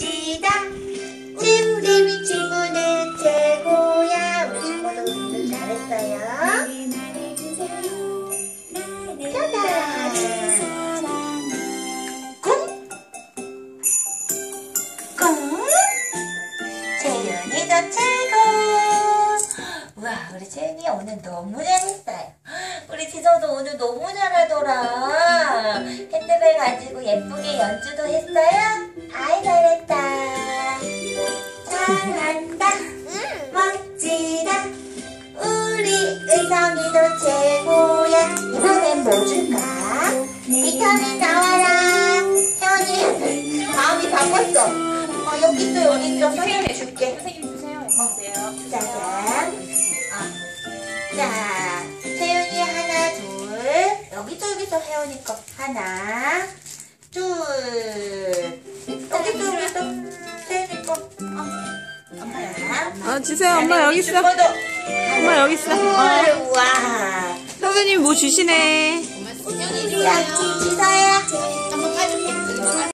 멋지다. 우리 친구는 최고야. 우리 친구도 운동 잘했어요. 채윤이 오늘 너무 잘했어요. 우리 지서도 오늘 너무 잘하더라. 핸드벨 가지고 예쁘게 연주도 했어요. 잘한다. 멋지다. 우리 의성이도 최고야. 이번엔 뭐 줄까? 비타민 나와라. 혜원이 마음이 바꿨어. 어, 여기 있어, 여기 있어. 선생님 줄게. 선생님 주세요. 주세요. 짜잔. 아. 자, 세윤이 하나, 둘. 여기서 여기서 혜원이 거 하나, 아, 주세요. 엄마 여기 있어. 엄마 여기 있어. 어. 선생님 뭐 주시네. 야, 지서야.